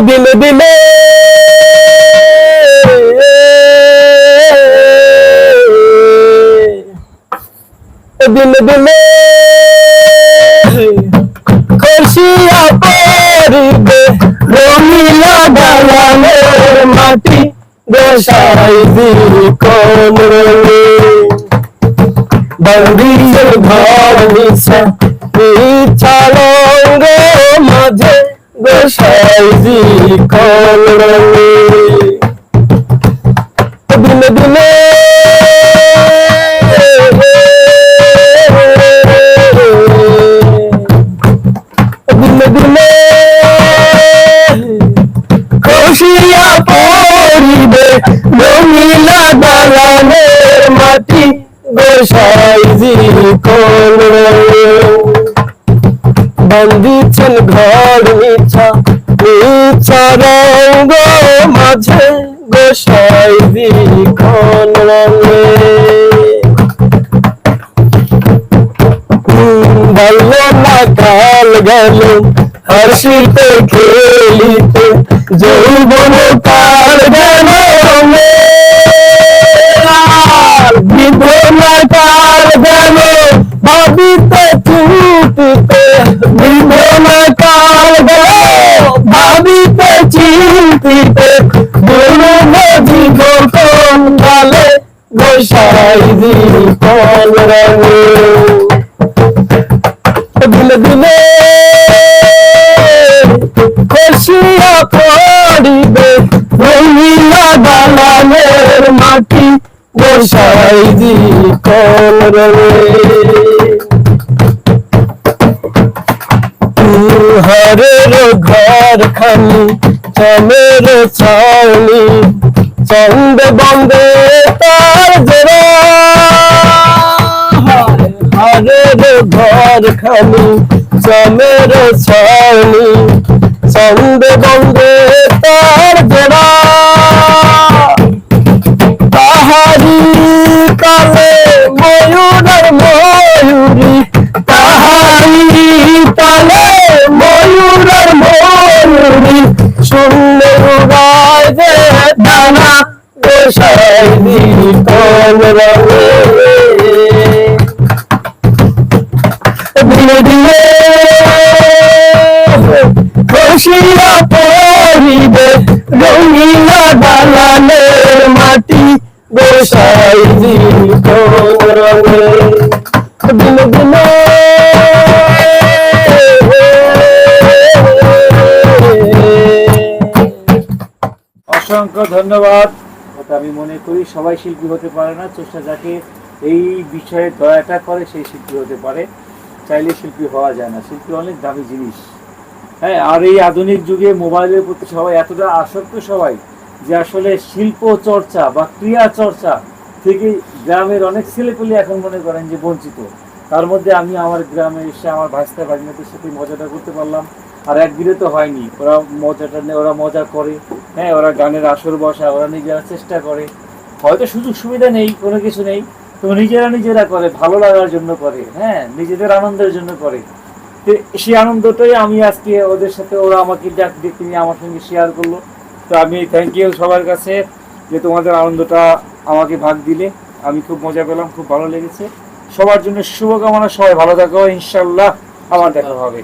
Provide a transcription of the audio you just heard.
দিলে দিলে দিলে দিলে খুশিয়া পরিবে রঙিলা বাগানের মাটি গোসাই দি কোন রঙে বন্দির ঘর নিশা ইচ্ছা রঙ্গ মাঝে গোসাই দি কোন রঙে দিনে দিনে দিনে দিনে খুশিয়া পরিবে রঙিলা বাগানের মাটি। গোসাই জি কোন বন্দিছেন ঘর মিছা মিছা রঙ্গ মাঝে গোসাই কোন রঙে। বলল না কাল গেল হর্ষিতে খেলিতে, যৌবন কাল গেল। দিলে দিলে খুশিয়া পড়িবে রঙিলা বালানের মাটি গোসাই দি কোন রঙে হরের ঘর খানি চমের ছাউনি চন্দ বন্দে তার জোড়া। হরের ঘর খানি চমের ছানি চন্দ বন্দে দানা গোসাই দি কোন রঙে দিলে দিলে খুশিয়া পরিবে রঙিলা বাগানের মাটি গোসাই দি কোন রঙে দিলে অসংখ্য ধন্যবাদ। আমি মনে করি সবাই শিল্পী হতে পারে না, চেষ্টা যাকে এই বিষয়ে দয়াটা করে সেই শিল্পী হতে পারে। চাইলে শিল্পী হওয়া যায় না, শিল্পী অনেক দামি জিনিস। হ্যাঁ আর এই আধুনিক যুগে মোবাইলের প্রতি সবাই এতটা আসক্ত সবাই যে আসলে শিল্প চর্চা বা ক্রিয়া চর্চা থেকে গ্রামের অনেক ছেলেপেলে এখন মনে করেন যে বঞ্চিত। তার মধ্যে আমি আমার গ্রামে এসে আমার ভাস্তা ভাগিনাদের সাথে মজাটা করতে পারলাম। আর একদিনে তো হয়নি, ওরা মজাটা ওরা মজা করে। হ্যাঁ ওরা গানের আসর বসা, ওরা নিজেরা চেষ্টা করে। হয়তো সুযোগ সুবিধা নেই, কোনো কিছু নেই তো নিজেরা নিজেরা করে, ভালো লাগার জন্য করে হ্যাঁ নিজেদের আনন্দের জন্য করে। তো সেই আনন্দটাই আমি আজকে ওদের সাথে, ওরা আমাকে ডাক নিয়ে আমার সঙ্গে শেয়ার করল। তো আমি থ্যাংক ইউ সবার কাছে যে তোমাদের আনন্দটা আমাকে ভাগ দিলে। আমি খুব মজা পেলাম, খুব ভালো লেগেছে। সবার জন্য শুভকামনা, সবাই ভালো থাকো ইনশাল্লাহ আমার দেখা হবে।